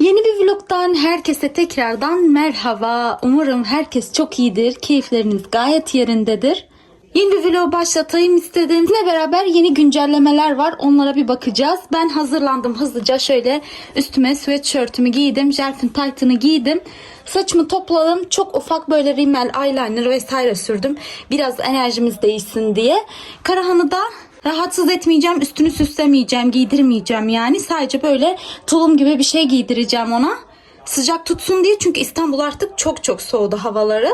Yeni bir vlogdan herkese tekrardan merhaba. Umarım herkes çok iyidir. Keyifleriniz gayet yerindedir. Yeni bir vlog başlatayım istedim. Sizinle beraber yeni güncellemeler var. Onlara bir bakacağız. Ben hazırlandım hızlıca. Şöyle üstüme sweatshirtümü giydim. Jelfin tight'ını giydim. Saçımı topladım. Çok ufak böyle rimel, eyeliner vesaire sürdüm. Biraz enerjimiz değişsin diye. Karahan'ı da Rahatsız etmeyeceğim, üstünü süslemeyeceğim, giydirmeyeceğim yani. Sadece böyle tulum gibi bir şey giydireceğim ona. Sıcak tutsun diye çünkü İstanbul artık çok çok soğudu havaları.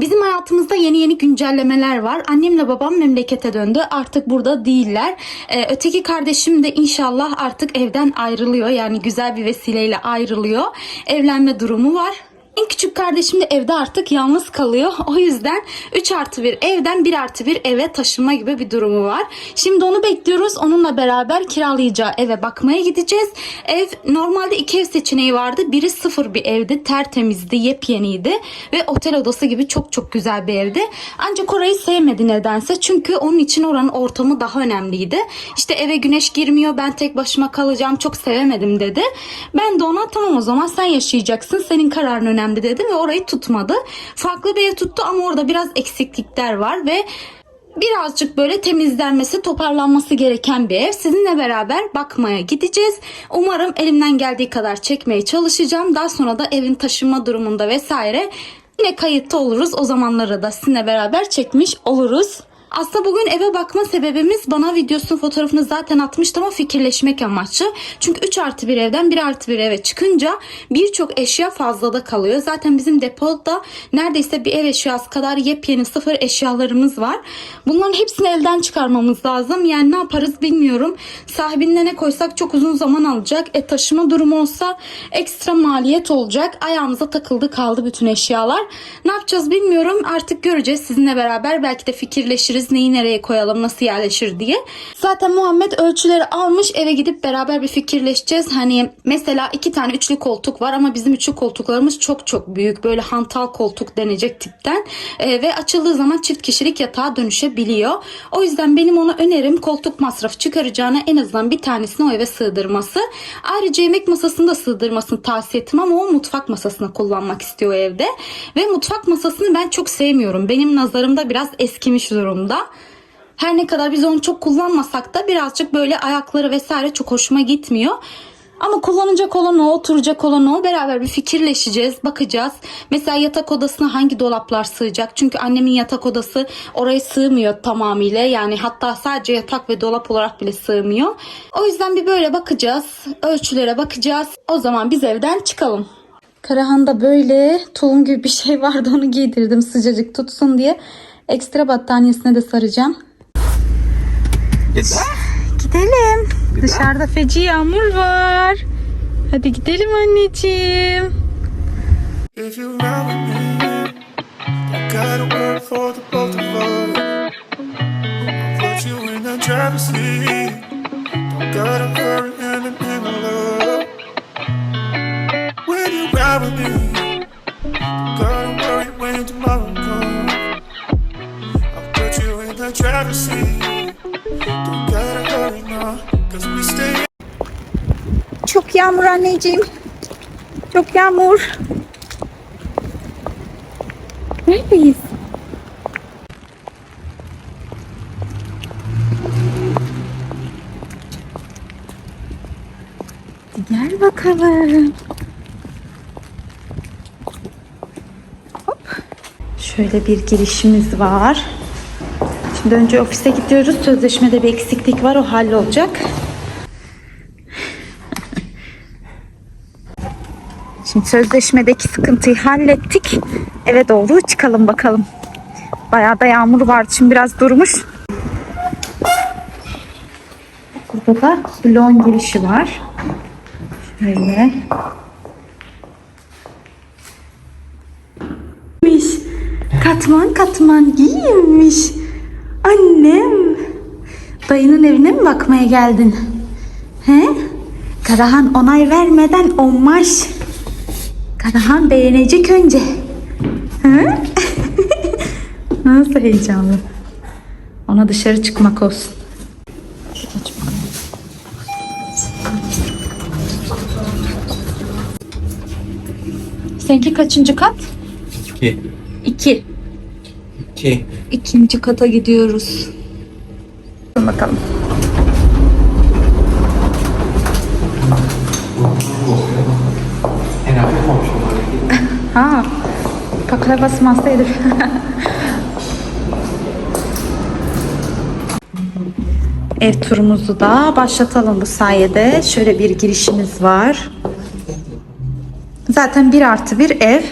Bizim hayatımızda yeni yeni güncellemeler var. Annemle babam memlekete döndü. Artık burada değiller. Ee, öteki kardeşim de inşallah artık evden ayrılıyor. Yani güzel bir vesileyle ayrılıyor. Evlenme durumu var. En küçük kardeşim de evde artık yalnız kalıyor. O yüzden 3 artı 1 evden 1 artı 1 eve taşınma gibi bir durumu var. Şimdi onu bekliyoruz. Onunla beraber kiralayacağı eve bakmaya gideceğiz. Ev normalde iki ev seçeneği vardı. Biri sıfır bir evdi. Tertemizdi, yepyeniydi. Ve otel odası gibi çok çok güzel bir evdi. Ancak orayı sevmedi nedense. Çünkü onun için oranın ortamı daha önemliydi. İşte eve güneş girmiyor. Ben tek başıma kalacağım. Çok sevemedim dedi. Ben de ona tamam o zaman sen yaşayacaksın. Senin kararın önemli dedim ve orayı tutmadı. Farklı bir ev tuttu ama orada biraz eksiklikler var ve birazcık böyle temizlenmesi, toparlanması gereken bir ev. Sizinle beraber bakmaya gideceğiz. Umarım elimden geldiği kadar çekmeye çalışacağım. Daha sonra da evin taşınma durumunda vesaire yine kayıtta oluruz. O zamanları da sizinle beraber çekmiş oluruz. Aslında bugün eve bakma sebebimiz bana videosunu fotoğrafını zaten atmıştım ama fikirleşmek amaçlı. Çünkü 3 artı bir evden 1 artı bir eve çıkınca birçok eşya fazlada kalıyor. Zaten bizim depoda neredeyse bir ev eşyası kadar yepyeni sıfır eşyalarımız var. Bunların hepsini elden çıkarmamız lazım. Yani ne yaparız bilmiyorum. Sahibine ne koysak çok uzun zaman alacak. E taşıma durumu olsa ekstra maliyet olacak. Ayağımıza takıldı kaldı bütün eşyalar. Ne yapacağız bilmiyorum. Artık göreceğiz sizinle beraber. Belki de fikirleşiriz neyi nereye koyalım, nasıl yerleşir diye. Zaten Muhammed ölçüleri almış. Eve gidip beraber bir fikirleşeceğiz. Hani mesela iki tane üçlü koltuk var ama bizim üçlü koltuklarımız çok çok büyük. Böyle hantal koltuk denecek tipten. Ee, ve açıldığı zaman çift kişilik yatağa dönüşebiliyor. O yüzden benim ona önerim koltuk masrafı çıkaracağına en azından bir tanesini o eve sığdırması. Ayrıca yemek masasını da sığdırmasını tavsiye ettim ama o mutfak masasına kullanmak istiyor evde. Ve mutfak masasını ben çok sevmiyorum. Benim nazarımda biraz eskimiş durumda. Her ne kadar biz onu çok kullanmasak da birazcık böyle ayakları vesaire çok hoşuma gitmiyor. Ama kullanacak olan o, oturacak olan o. Beraber bir fikirleşeceğiz, bakacağız. Mesela yatak odasına hangi dolaplar sığacak? Çünkü annemin yatak odası oraya sığmıyor tamamıyla. Yani hatta sadece yatak ve dolap olarak bile sığmıyor. O yüzden bir böyle bakacağız. Ölçülere bakacağız. O zaman biz evden çıkalım. Karahan'da böyle tulum gibi bir şey vardı onu giydirdim sıcacık tutsun diye. Ekstra battaniyesine de saracağım. Gidelim. Dışarıda feci yağmur var. Hadi gidelim anneciğim. If you gotta hurry and I'm Çok yağmur anneciğim. Çok yağmur. Neredeyiz? Gel bakalım. Hop. Şöyle bir girişimiz var. Şimdi önce ofise gidiyoruz. Sözleşmede bir eksiklik var. O hallolacak. Şimdi sözleşmedeki sıkıntıyı hallettik. Eve doğru çıkalım bakalım. Bayağı da yağmur vardı. Şimdi biraz durmuş. Burada da bloğun girişi var. Şöyle. Katman katman giyinmiş. Annem. Dayının evine mi bakmaya geldin? He? Karahan onay vermeden olmaz. Karahan beğenecek önce. Hı? Nasıl heyecanlı. Ona dışarı çıkmak olsun. Aç. Seninki kaçıncı kat? 2. İki. 2. İkinci kata gidiyoruz. Bakalım. Ha. Kakla basmasaydı. Ev turumuzu da başlatalım bu sayede. Şöyle bir girişimiz var. Zaten bir artı bir ev.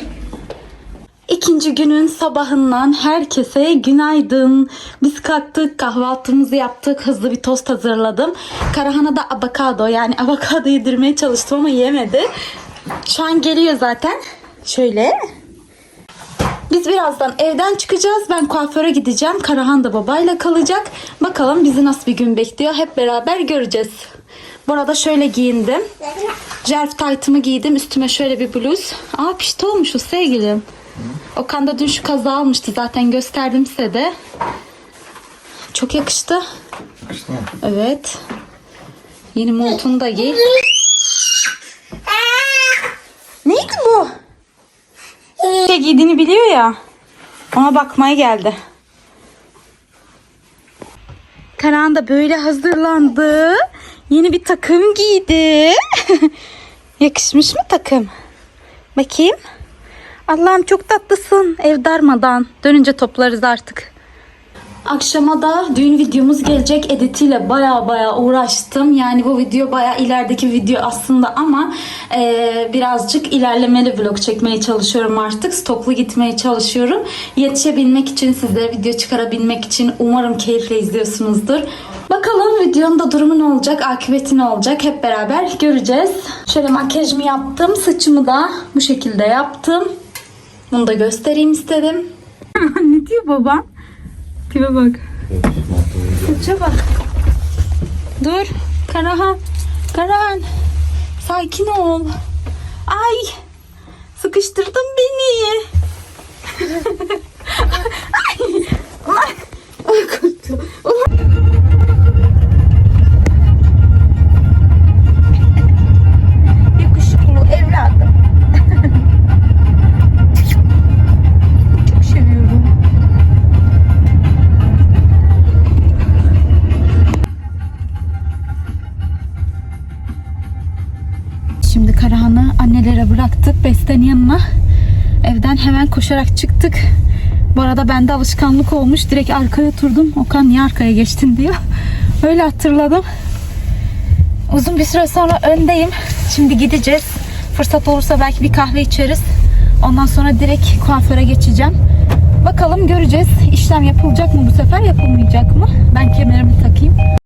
İkinci günün sabahından herkese günaydın. Biz kalktık, kahvaltımızı yaptık, hızlı bir tost hazırladım. Karahan'a da avokado yani avokado yedirmeye çalıştım ama yemedi. Şu an geliyor zaten. Şöyle. Biz birazdan evden çıkacağız. Ben kuaföre gideceğim. Karahan da babayla kalacak. Bakalım bizi nasıl bir gün bekliyor. Hep beraber göreceğiz. Bu arada şöyle giyindim. Jerf taytımı giydim. Üstüme şöyle bir bluz. Aa pişti olmuşuz sevgilim. Okan da dün şu kaza almıştı. Zaten gösterdim size de. Çok yakıştı. Evet. Yeni montunu da giy. Neydi bu? Ne giydiğini biliyor ya. Ona bakmaya geldi. Karan da böyle hazırlandı. Yeni bir takım giydi. Yakışmış mı takım? Bakayım. Allah'ım çok tatlısın. Ev darmadan. Dönünce toplarız artık. Akşama da düğün videomuz gelecek. Editiyle baya baya uğraştım. Yani bu video baya ilerideki video aslında ama e, birazcık ilerlemeli vlog çekmeye çalışıyorum artık. Stoklu gitmeye çalışıyorum. Yetişebilmek için sizlere video çıkarabilmek için umarım keyifle izliyorsunuzdur. Bakalım videonun da durumu ne olacak, akıbeti ne olacak hep beraber göreceğiz. Şöyle makyajımı yaptım. Saçımı da bu şekilde yaptım. Bunu da göstereyim istedim. ne diyor baban? Tipe bak. Saça bak. Dur. Karahan. Karahan. Sakin ol. Ay. Sıkıştırdın beni. Koşarak çıktık. Bu arada bende alışkanlık olmuş. Direkt arkaya oturdum. Okan niye arkaya geçtin diyor. Öyle hatırladım. Uzun bir süre sonra öndeyim. Şimdi gideceğiz. Fırsat olursa belki bir kahve içeriz. Ondan sonra direkt kuaföre geçeceğim. Bakalım göreceğiz. İşlem yapılacak mı bu sefer yapılmayacak mı? Ben kemerimi takayım.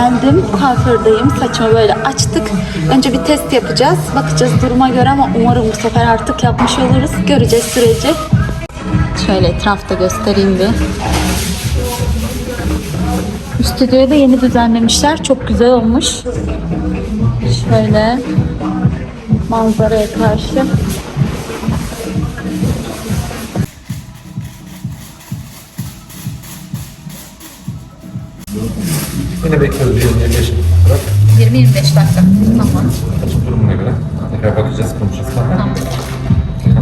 Geldim kuafördeyim. Saçımı böyle açtık. Önce bir test yapacağız. Bakacağız duruma göre ama umarım bu sefer artık yapmış oluruz. Göreceğiz süreci. Şöyle etrafta göstereyim bir. Stüdyoyu da yeni düzenlemişler. Çok güzel olmuş. Şöyle manzaraya karşı.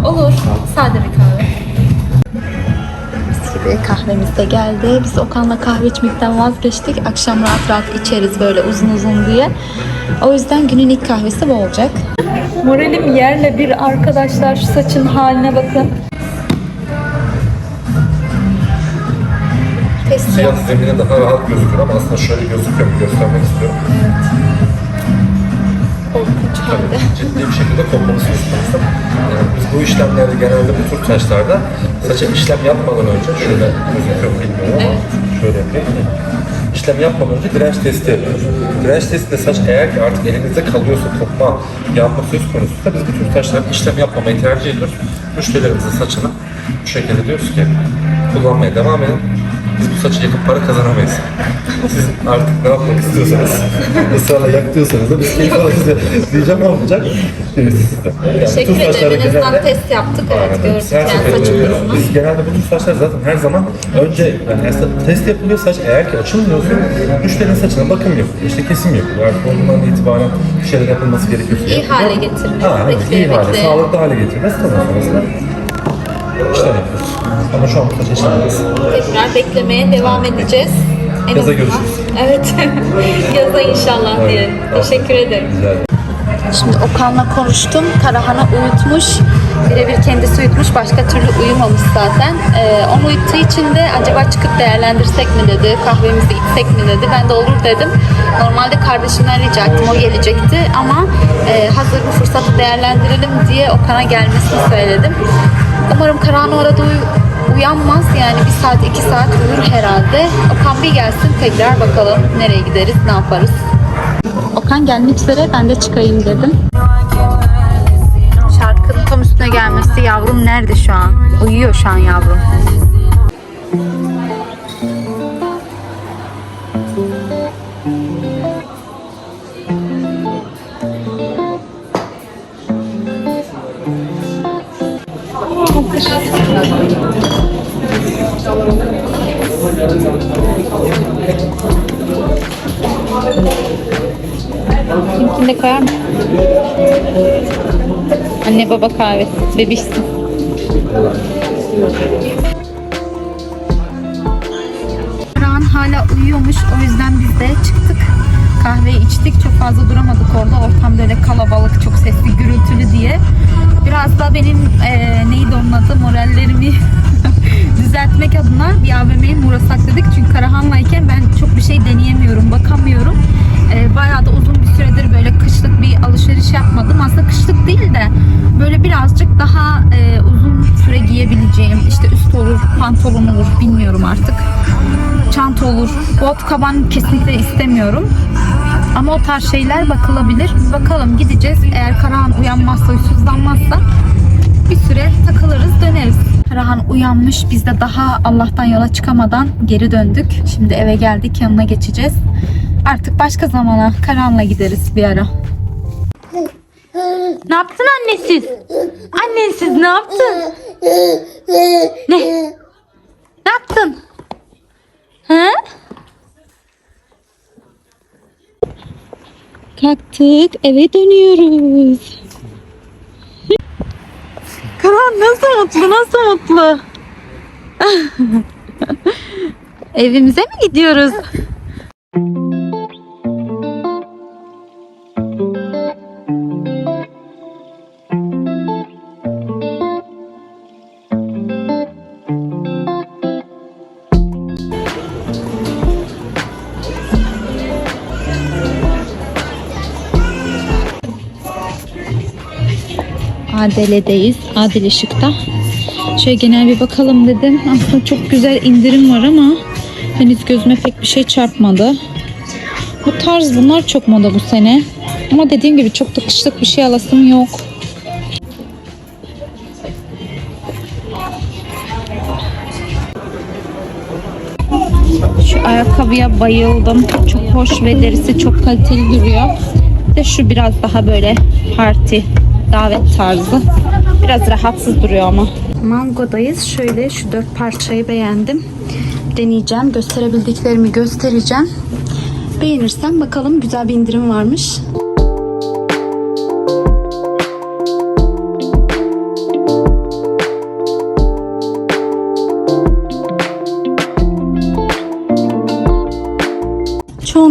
Olur. Sade bir kahve. Mis gibi kahvemiz de geldi. Biz Okan'la kahve içmekten vazgeçtik. Akşam rahat rahat içeriz böyle uzun uzun diye. O yüzden günün ilk kahvesi bu olacak. Moralim yerle bir arkadaşlar. Şu saçın haline bakın. Siyah zemine daha rahat gözükür ama aslında şöyle gözüküyor mu göstermek istiyorum. Korkunç halde. Ciddi bir şekilde kopmasını istiyoruz. Yani biz bu işlemlerde genelde bu tür taşlarda saça işlem yapmadan önce şöyle gözüküyor bilmiyorum ama şöyle yapayım. İşlem yapmadan önce direnç testi yapıyoruz. Direnç testinde saç eğer ki artık elinizde kalıyorsa kopma, yanma söz konusuysa biz bu tür taşlarda işlem yapmamayı tercih ediyoruz. Müşterilerimizin saçını bu şekilde diyoruz ki kullanmaya devam edin. Biz bu saçı yakıp para kazanamayız. Siz artık ne yapmak istiyorsanız, ısrarla yak diyorsanız da biz keyif alırız diyeceğim olmayacak. Gerisi sizde. Teşekkür ederim. En azından test yaptık. Evet Aynen. gördük Her yani seferinde. Biz genelde bu tür saçlar zaten her zaman önce yani aslında test yapılıyor saç eğer ki açılmıyorsa müşterinin saçına bakım yapılıyor. İşte kesim yapılıyor. Artık ondan itibaren bir şeyler yapılması gerekiyorsa İyi hale getirmek, Ha, evet, iyi hale, bekleye. sağlıklı hale getirmesi tamam sonrasında işler yapıyoruz. Ama şu an bu saç işlememiz. Tekrar beklemeye devam edeceğiz. En Yaza azından- görüşürüz. Evet. Yaza inşallah diyelim. Teşekkür ederim. Rica ederim. Şimdi Okan'la konuştum. Karahan'ı uyutmuş. Birebir kendisi uyutmuş. Başka türlü uyumamış zaten. Ee, onu uyuttuğu için de acaba çıkıp değerlendirsek mi dedi. Kahvemizi içsek mi dedi. Ben de olur dedim. Normalde kardeşimden rica ettim. O gelecekti. Ama e, hazır bu fırsatı değerlendirelim diye Okan'a gelmesini söyledim. Umarım Karahan orada uy- uyanmaz. Yani bir saat iki saat uyur herhalde. Okan bir gelsin tekrar bakalım nereye gideriz, ne yaparız. Okan gelmek üzere ben de çıkayım dedim. Şarkının tam üstüne gelmesi yavrum nerede şu an? Uyuyor şu an yavrum. Kimkinde koyar mı? Anne baba kahvesi. Bebişsin. Kaan hala uyuyormuş. O yüzden biz de çıktık. Kahveyi içtik. Çok fazla duramadık orada. Ortam böyle kalabalık, çok sesli, gürültülü diye. Biraz da benim eee, neydi onun adı morallerimi düzeltmek adına bir AVM'ye uğrasak dedik. Çünkü Karahan'layken ben çok bir şey deneyemiyorum, bakamıyorum. Eee bayağı da uzun bir süredir böyle kışlık bir alışveriş yapmadım. Aslında kışlık değil de böyle birazcık daha eee, uzun süre giyebileceğim işte üst olur, pantolon olur bilmiyorum artık. Çanta olur. Bot kaban kesinlikle istemiyorum. Ama o tarz şeyler bakılabilir. Bakalım gideceğiz. Eğer Karahan uyanmazsa, huysuzlanmazsa bir süre takılırız döneriz. Karahan uyanmış. Biz de daha Allah'tan yola çıkamadan geri döndük. Şimdi eve geldik. Yanına geçeceğiz. Artık başka zamana Karahan'la gideriz bir ara. Ne yaptın annesiz? Annesiz ne yaptın? Ne? Ne yaptın? Ha? Kalktık eve dönüyoruz. Karan nasıl mutlu nasıl mutlu. Evimize mi gidiyoruz? Adele'deyiz. Adil Işık'ta. Şöyle genel bir bakalım dedim. Aslında çok güzel indirim var ama henüz gözüme pek bir şey çarpmadı. Bu tarz bunlar çok moda bu sene. Ama dediğim gibi çok da kışlık bir şey alasım yok. Şu ayakkabıya bayıldım. Çok hoş ve derisi çok kaliteli duruyor. Bir de şu biraz daha böyle parti davet tarzı. Biraz rahatsız duruyor ama. Mango'dayız. Şöyle şu dört parçayı beğendim. Deneyeceğim. Gösterebildiklerimi göstereceğim. Beğenirsem bakalım güzel bir indirim varmış.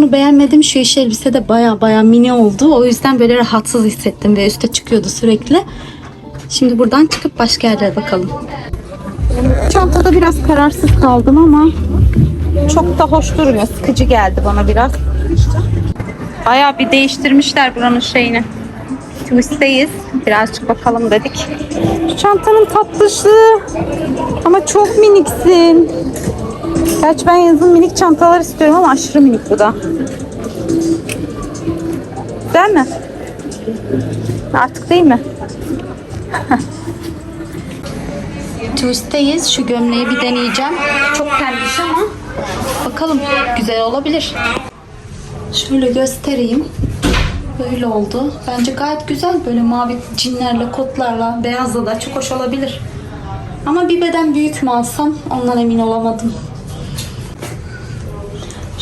Çoğunu beğenmedim. Şu iş elbise de baya baya mini oldu. O yüzden böyle rahatsız hissettim ve üste çıkıyordu sürekli. Şimdi buradan çıkıp başka yerlere bakalım. Çantada biraz kararsız kaldım ama çok da hoş durmuyor. Sıkıcı geldi bana biraz. Bayağı bir değiştirmişler buranın şeyini. Twist'teyiz. Birazcık bakalım dedik. Şu çantanın tatlısı. Ama çok miniksin. Gerçi ben yazın minik çantalar istiyorum ama aşırı minik bu da. Değil mi? Artık değil mi? Twist'teyiz. Şu gömleği bir deneyeceğim. Çok pembiş ama bakalım güzel olabilir. Şöyle göstereyim. Böyle oldu. Bence gayet güzel. Böyle mavi cinlerle, kotlarla, beyazla da çok hoş olabilir. Ama bir beden büyük mü alsam ondan emin olamadım.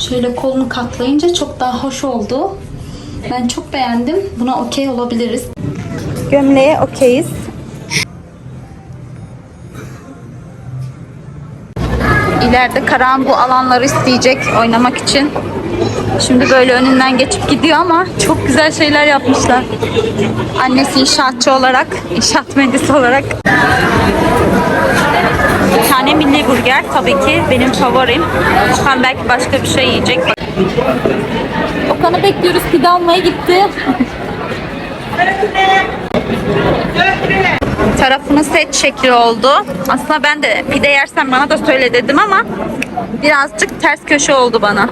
Şöyle kolunu katlayınca çok daha hoş oldu. Ben çok beğendim. Buna okey olabiliriz. Gömleğe okeyiz. İleride Karahan bu alanları isteyecek oynamak için. Şimdi böyle önünden geçip gidiyor ama çok güzel şeyler yapmışlar. Annesi inşaatçı olarak, inşaat mühendisi olarak. Bir tane milli burger tabii ki benim favorim. Okan belki başka bir şey yiyecek. Okan'ı bekliyoruz pide almaya gitti. Tarafını set şekli oldu. Aslında ben de pide yersen bana da söyle dedim ama birazcık ters köşe oldu bana.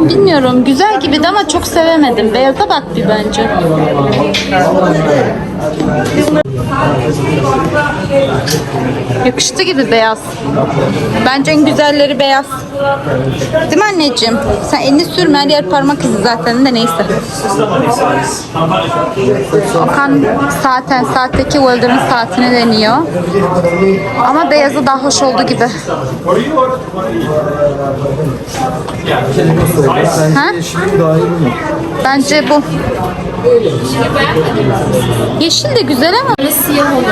Bilmiyorum güzel gibiydi ama çok sevemedim. Beyaza bak bir bence. Yakıştı gibi beyaz. Bence en güzelleri beyaz. Değil mi anneciğim? Sen elini sürme her yer parmak izi zaten de neyse. Okan zaten saatteki Wilder'ın saatini deniyor. Ama beyazı daha hoş oldu gibi. Ha? Bence bu. Yeşil de güzel ama siyah olur.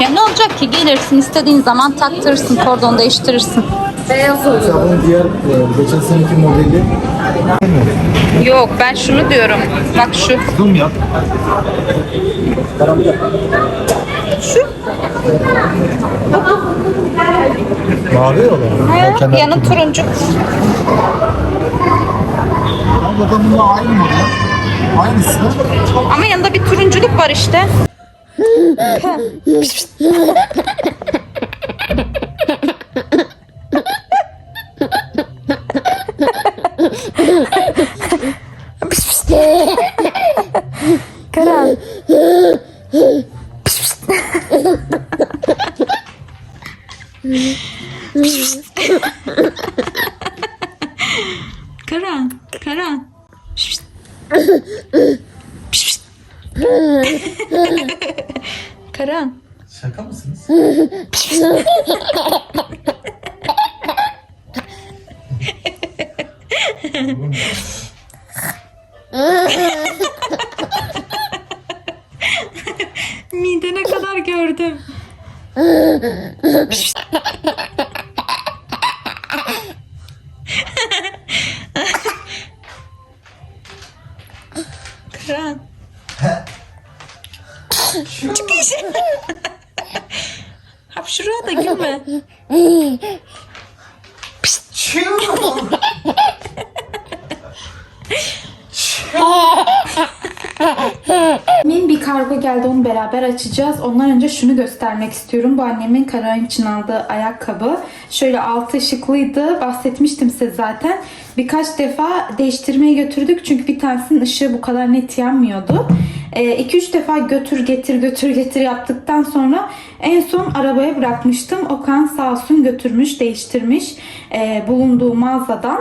Ya ne olacak ki gelirsin istediğin zaman taktırırsın kordon değiştirirsin. Beyaz olur. Bunun diğer e, geçen seneki modeli Yok ben şunu diyorum. Bak şu. zoom yap. Şu. Mavi olan. Yanı turuncu. Bununla aynı model. Aynısı. Ama yanında bir turunculuk var işte. Karan. Karan, Karan. Karan. Şaka mısınız? Midene kadar gördüm. Karan. Çok iyi. Hapşuruğa da gülme. Min bir kargo geldi onu beraber açacağız. Ondan önce şunu göstermek istiyorum. Bu annemin Karahan için aldığı ayakkabı. Şöyle altı ışıklıydı. Bahsetmiştim size zaten. Birkaç defa değiştirmeye götürdük. Çünkü bir tanesinin ışığı bu kadar net yanmıyordu. 2-3 defa götür getir götür getir yaptıktan sonra en son arabaya bırakmıştım. Okan sağ olsun götürmüş değiştirmiş e, bulunduğu mağazadan.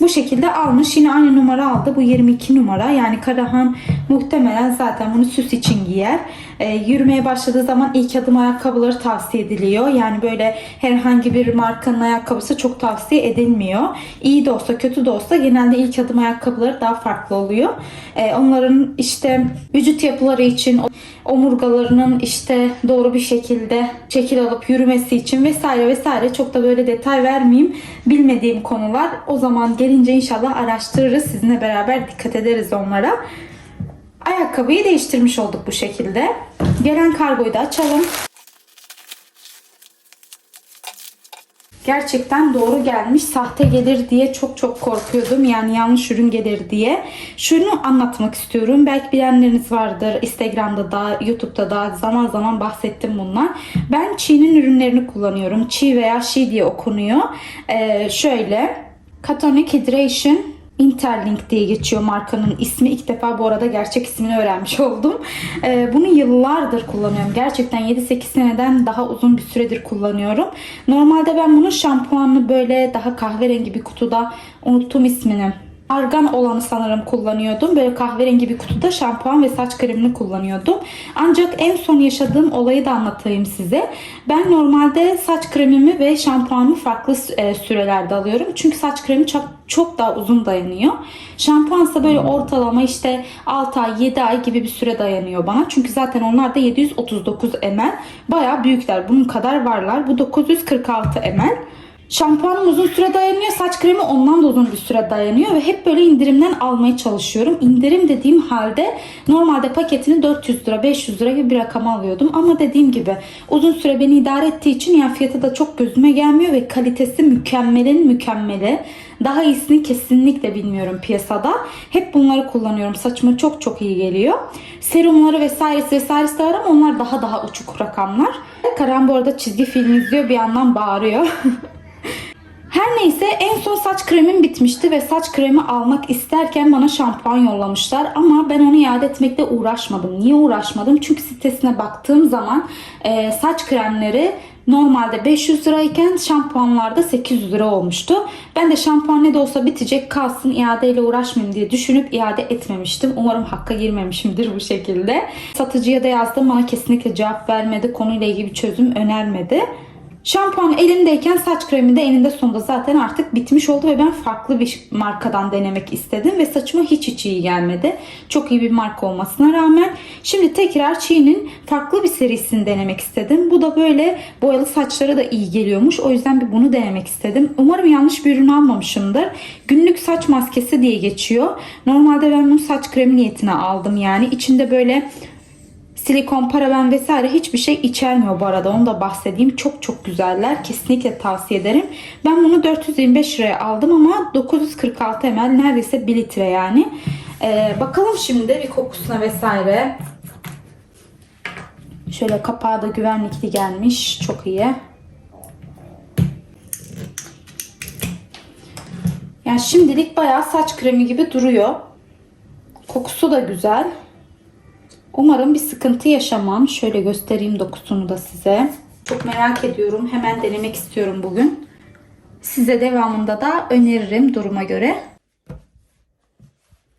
Bu şekilde almış. Yine aynı numara aldı. Bu 22 numara. Yani Karahan muhtemelen zaten bunu süs için giyer. Ee, yürümeye başladığı zaman ilk adım ayakkabıları tavsiye ediliyor. Yani böyle herhangi bir markanın ayakkabısı çok tavsiye edilmiyor. İyi de olsa kötü de olsa genelde ilk adım ayakkabıları daha farklı oluyor. Ee, onların işte vücut yapıları için omurgalarının işte doğru bir şekilde şekil alıp yürümesi için vesaire vesaire çok da böyle detay vermeyeyim. Bilmediğim konular. O zaman gelince inşallah araştırırız. Sizinle beraber dikkat ederiz onlara. Ayakkabıyı değiştirmiş olduk bu şekilde. Gelen kargoyu da açalım. Gerçekten doğru gelmiş. Sahte gelir diye çok çok korkuyordum. Yani yanlış ürün gelir diye. Şunu anlatmak istiyorum. Belki bilenleriniz vardır. Instagram'da da, YouTube'da da zaman zaman bahsettim bundan. Ben Çiğ'nin ürünlerini kullanıyorum. Çiğ veya Şi diye okunuyor. Ee, şöyle. Catonic Hydration Interlink diye geçiyor markanın ismi. İlk defa bu arada gerçek ismini öğrenmiş oldum. Ee, bunu yıllardır kullanıyorum. Gerçekten 7-8 seneden daha uzun bir süredir kullanıyorum. Normalde ben bunun şampuanını böyle daha kahverengi bir kutuda unuttum ismini. Argan olanı sanırım kullanıyordum. Böyle kahverengi bir kutuda şampuan ve saç kremini kullanıyordum. Ancak en son yaşadığım olayı da anlatayım size. Ben normalde saç kremimi ve şampuanımı farklı e, sürelerde alıyorum. Çünkü saç kremi çok, çok daha uzun dayanıyor. Şampuansa böyle ortalama işte 6 ay 7 ay gibi bir süre dayanıyor bana. Çünkü zaten onlar da 739 ml. Bayağı büyükler. Bunun kadar varlar. Bu 946 ml. Şampuanım uzun süre dayanıyor. Saç kremi ondan da uzun bir süre dayanıyor. Ve hep böyle indirimden almaya çalışıyorum. İndirim dediğim halde normalde paketini 400 lira 500 lira gibi bir rakam alıyordum. Ama dediğim gibi uzun süre beni idare ettiği için yani fiyatı da çok gözüme gelmiyor. Ve kalitesi mükemmelin mükemmeli. Daha iyisini kesinlikle bilmiyorum piyasada. Hep bunları kullanıyorum. Saçıma çok çok iyi geliyor. Serumları vesairesi vesairesi de var ama onlar daha daha uçuk rakamlar. Karan bu arada çizgi film izliyor bir yandan bağırıyor. Her neyse en son saç kremim bitmişti ve saç kremi almak isterken bana şampuan yollamışlar. Ama ben onu iade etmekle uğraşmadım. Niye uğraşmadım? Çünkü sitesine baktığım zaman e, saç kremleri normalde 500 lirayken şampuanlarda 800 lira olmuştu. Ben de şampuan ne de olsa bitecek kalsın iadeyle uğraşmayayım diye düşünüp iade etmemiştim. Umarım hakka girmemişimdir bu şekilde. Satıcıya da yazdım bana kesinlikle cevap vermedi. Konuyla ilgili bir çözüm önermedi. Şampuan elimdeyken saç kremi de eninde sonunda zaten artık bitmiş oldu ve ben farklı bir markadan denemek istedim ve saçıma hiç hiç iyi gelmedi. Çok iyi bir marka olmasına rağmen şimdi tekrar Çiğ'nin farklı bir serisini denemek istedim. Bu da böyle boyalı saçlara da iyi geliyormuş. O yüzden bir bunu denemek istedim. Umarım yanlış bir ürün almamışımdır. Günlük saç maskesi diye geçiyor. Normalde ben bunu saç kremi niyetine aldım yani. içinde böyle Silikon, paraben vesaire hiçbir şey içermiyor bu arada. Onu da bahsedeyim. Çok çok güzeller. Kesinlikle tavsiye ederim. Ben bunu 425 liraya aldım ama 946 ml neredeyse 1 litre yani. Ee, bakalım şimdi bir kokusuna vesaire. Şöyle kapağı da güvenlikli gelmiş. Çok iyi. Yani şimdilik bayağı saç kremi gibi duruyor. Kokusu da güzel. Umarım bir sıkıntı yaşamam. Şöyle göstereyim dokusunu da size. Çok merak ediyorum. Hemen denemek istiyorum bugün. Size devamında da öneririm duruma göre.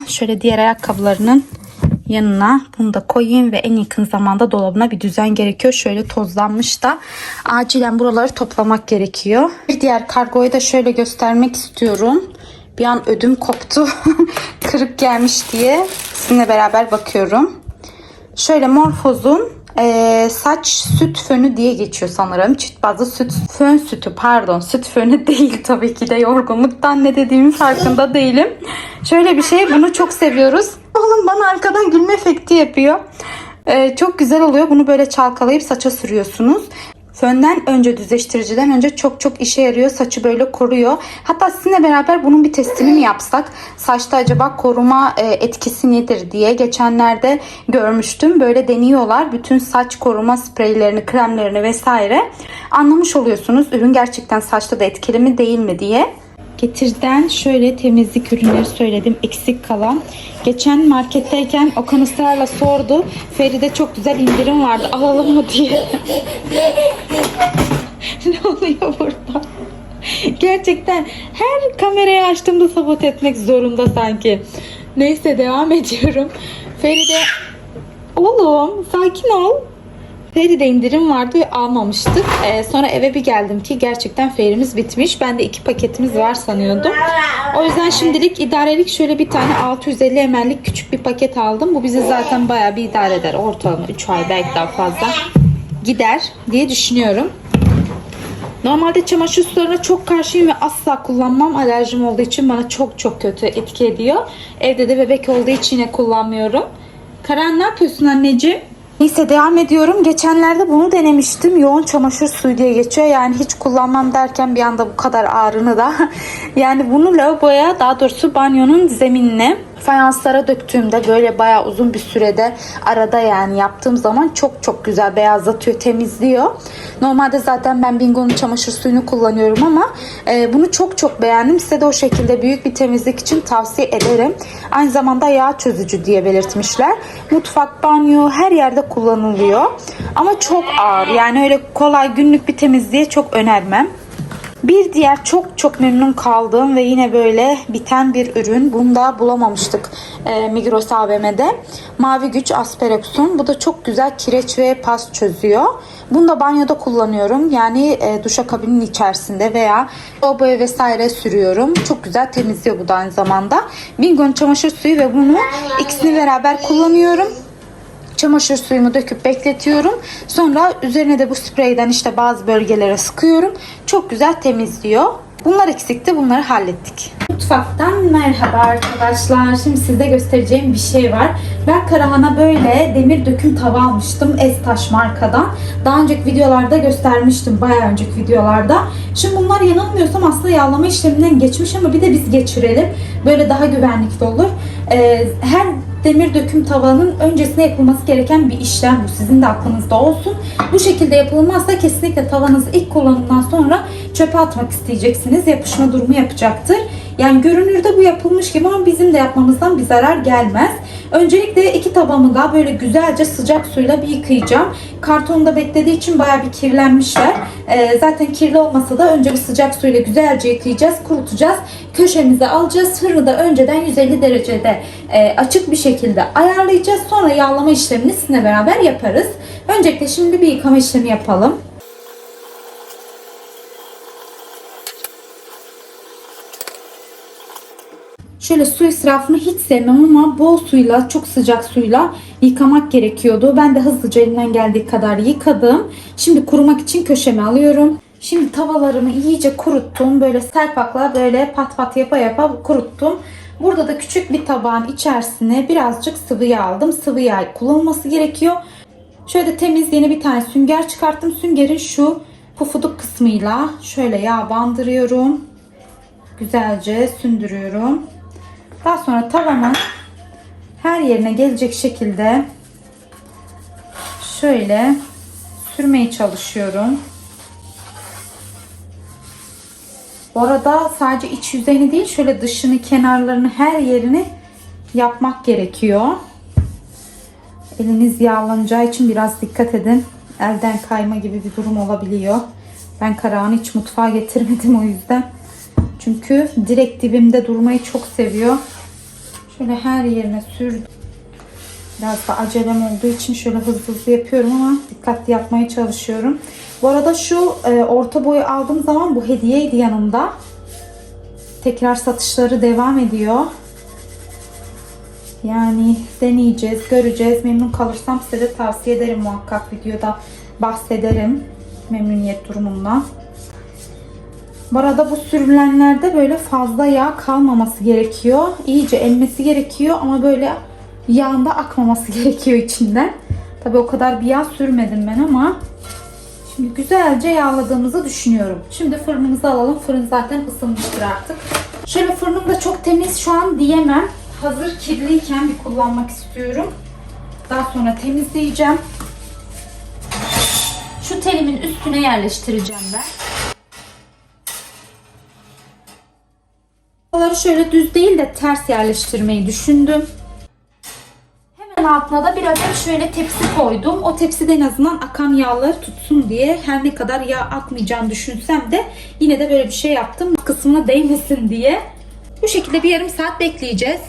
Şöyle diğer ayakkabılarının yanına bunu da koyayım ve en yakın zamanda dolabına bir düzen gerekiyor. Şöyle tozlanmış da acilen buraları toplamak gerekiyor. Bir diğer kargoyu da şöyle göstermek istiyorum. Bir an ödüm koptu. Kırık gelmiş diye sizinle beraber bakıyorum. Şöyle Morphos'un e, saç süt fönü diye geçiyor sanırım. Çift bazlı süt fön sütü pardon süt fönü değil tabii ki de yorgunluktan ne dediğimin farkında değilim. Şöyle bir şey bunu çok seviyoruz. Oğlum bana arkadan gülme efekti yapıyor. E, çok güzel oluyor. Bunu böyle çalkalayıp saça sürüyorsunuz. Fönden önce düzleştiriciden önce çok çok işe yarıyor. Saçı böyle koruyor. Hatta sizinle beraber bunun bir testini mi yapsak? Saçta acaba koruma e, etkisi nedir diye geçenlerde görmüştüm. Böyle deniyorlar. Bütün saç koruma spreylerini, kremlerini vesaire anlamış oluyorsunuz. Ürün gerçekten saçta da etkili mi değil mi diye. Getirden şöyle temizlik ürünleri söyledim eksik kalan. Geçen marketteyken Okan ısrarla sordu. Feride çok güzel indirim vardı alalım mı diye. ne oluyor burada? Gerçekten her kamerayı açtığımda sabot etmek zorunda sanki. Neyse devam ediyorum. Feride oğlum sakin ol. Fairy'de indirim vardı ve almamıştık. Ee, sonra eve bir geldim ki gerçekten Fairy'miz bitmiş. Ben de iki paketimiz var sanıyordum. O yüzden şimdilik idarelik şöyle bir tane 650 ml'lik küçük bir paket aldım. Bu bizi zaten bayağı bir idare eder. Ortalama 3 ay belki daha fazla gider diye düşünüyorum. Normalde çamaşır sularına çok karşıyım ve asla kullanmam. Alerjim olduğu için bana çok çok kötü etki ediyor. Evde de bebek olduğu için yine kullanmıyorum. Karan ne yapıyorsun anneciğim? Neyse devam ediyorum. Geçenlerde bunu denemiştim. Yoğun çamaşır suyu diye geçiyor. Yani hiç kullanmam derken bir anda bu kadar ağrını da. yani bunu lavaboya daha doğrusu banyonun zeminine Fayanslara döktüğümde böyle bayağı uzun bir sürede arada yani yaptığım zaman çok çok güzel beyazlatıyor, temizliyor. Normalde zaten ben Bingo'nun çamaşır suyunu kullanıyorum ama e, bunu çok çok beğendim. Size de o şekilde büyük bir temizlik için tavsiye ederim. Aynı zamanda yağ çözücü diye belirtmişler. Mutfak, banyo her yerde kullanılıyor. Ama çok ağır. Yani öyle kolay günlük bir temizliğe çok önermem. Bir diğer çok çok memnun kaldığım ve yine böyle biten bir ürün. Bunu da bulamamıştık e, Migros AVM'de. Mavi Güç Asperox'un. Bu da çok güzel kireç ve pas çözüyor. Bunu da banyoda kullanıyorum. Yani e, duşakabinin içerisinde veya lavaboya vesaire sürüyorum. Çok güzel temizliyor bu da aynı zamanda. Bingo'nun çamaşır suyu ve bunu ikisini beraber kullanıyorum çamaşır suyumu döküp bekletiyorum. Sonra üzerine de bu spreyden işte bazı bölgelere sıkıyorum. Çok güzel temizliyor. Bunlar eksikti. Bunları hallettik. Mutfaktan merhaba arkadaşlar. Şimdi size göstereceğim bir şey var. Ben Karahan'a böyle demir döküm tava almıştım. Estaş markadan. Daha önceki videolarda göstermiştim. Bayağı önceki videolarda. Şimdi bunlar yanılmıyorsam aslında yağlama işleminden geçmiş ama bir de biz geçirelim. Böyle daha güvenlikli olur. Ee, her demir döküm tavanın öncesinde yapılması gereken bir işlem bu. Sizin de aklınızda olsun. Bu şekilde yapılmazsa kesinlikle tavanızı ilk kullanımdan sonra çöpe atmak isteyeceksiniz. Yapışma durumu yapacaktır. Yani görünürde bu yapılmış gibi ama bizim de yapmamızdan bir zarar gelmez. Öncelikle iki tabamı da böyle güzelce sıcak suyla bir yıkayacağım. Kartonda beklediği için bayağı bir kirlenmişler. Ee, zaten kirli olmasa da önce bir sıcak suyla güzelce yıkayacağız, kurutacağız. Köşemize alacağız. Fırını da önceden 150 derecede e, açık bir şekilde ayarlayacağız. Sonra yağlama işlemini sizinle beraber yaparız. Öncelikle şimdi bir yıkama işlemi yapalım. Şöyle su israfını hiç sevmem ama bol suyla, çok sıcak suyla yıkamak gerekiyordu. Ben de hızlıca elimden geldiği kadar yıkadım. Şimdi kurumak için köşeme alıyorum. Şimdi tavalarımı iyice kuruttum. Böyle serpakla böyle pat pat yapa yapa kuruttum. Burada da küçük bir tabağın içerisine birazcık sıvı yağ aldım. Sıvı yağ kullanılması gerekiyor. Şöyle temiz yeni bir tane sünger çıkarttım. Süngerin şu pufuduk kısmıyla şöyle yağ bandırıyorum. Güzelce sündürüyorum. Daha sonra tavamın her yerine gelecek şekilde şöyle sürmeye çalışıyorum. Bu arada sadece iç yüzeyini değil şöyle dışını, kenarlarını, her yerini yapmak gerekiyor. Eliniz yağlanacağı için biraz dikkat edin. Elden kayma gibi bir durum olabiliyor. Ben Karahan'ı hiç mutfağa getirmedim o yüzden. Çünkü direkt dibimde durmayı çok seviyor. Şöyle her yerine sürdüm. Biraz da acelem olduğu için şöyle hızlı hızlı yapıyorum ama dikkatli yapmaya çalışıyorum. Bu arada şu e, orta boyu aldığım zaman bu hediyeydi yanımda. Tekrar satışları devam ediyor. Yani deneyeceğiz, göreceğiz. Memnun kalırsam size de tavsiye ederim muhakkak videoda bahsederim memnuniyet durumundan. Bu arada bu sürülenlerde böyle fazla yağ kalmaması gerekiyor. İyice emmesi gerekiyor ama böyle yağında akmaması gerekiyor içinden. Tabi o kadar bir yağ sürmedim ben ama şimdi güzelce yağladığımızı düşünüyorum. Şimdi fırınımızı alalım. Fırın zaten ısınmıştır artık. Şöyle fırınım da çok temiz şu an diyemem. Hazır kirliyken bir kullanmak istiyorum. Daha sonra temizleyeceğim. Şu telimin üstüne yerleştireceğim ben. Buraları şöyle düz değil de ters yerleştirmeyi düşündüm. Hemen altına da bir adet şöyle tepsi koydum. O tepside en azından akan yağları tutsun diye her ne kadar yağ akmayacağını düşünsem de yine de böyle bir şey yaptım. Kısmına değmesin diye. Bu şekilde bir yarım saat bekleyeceğiz.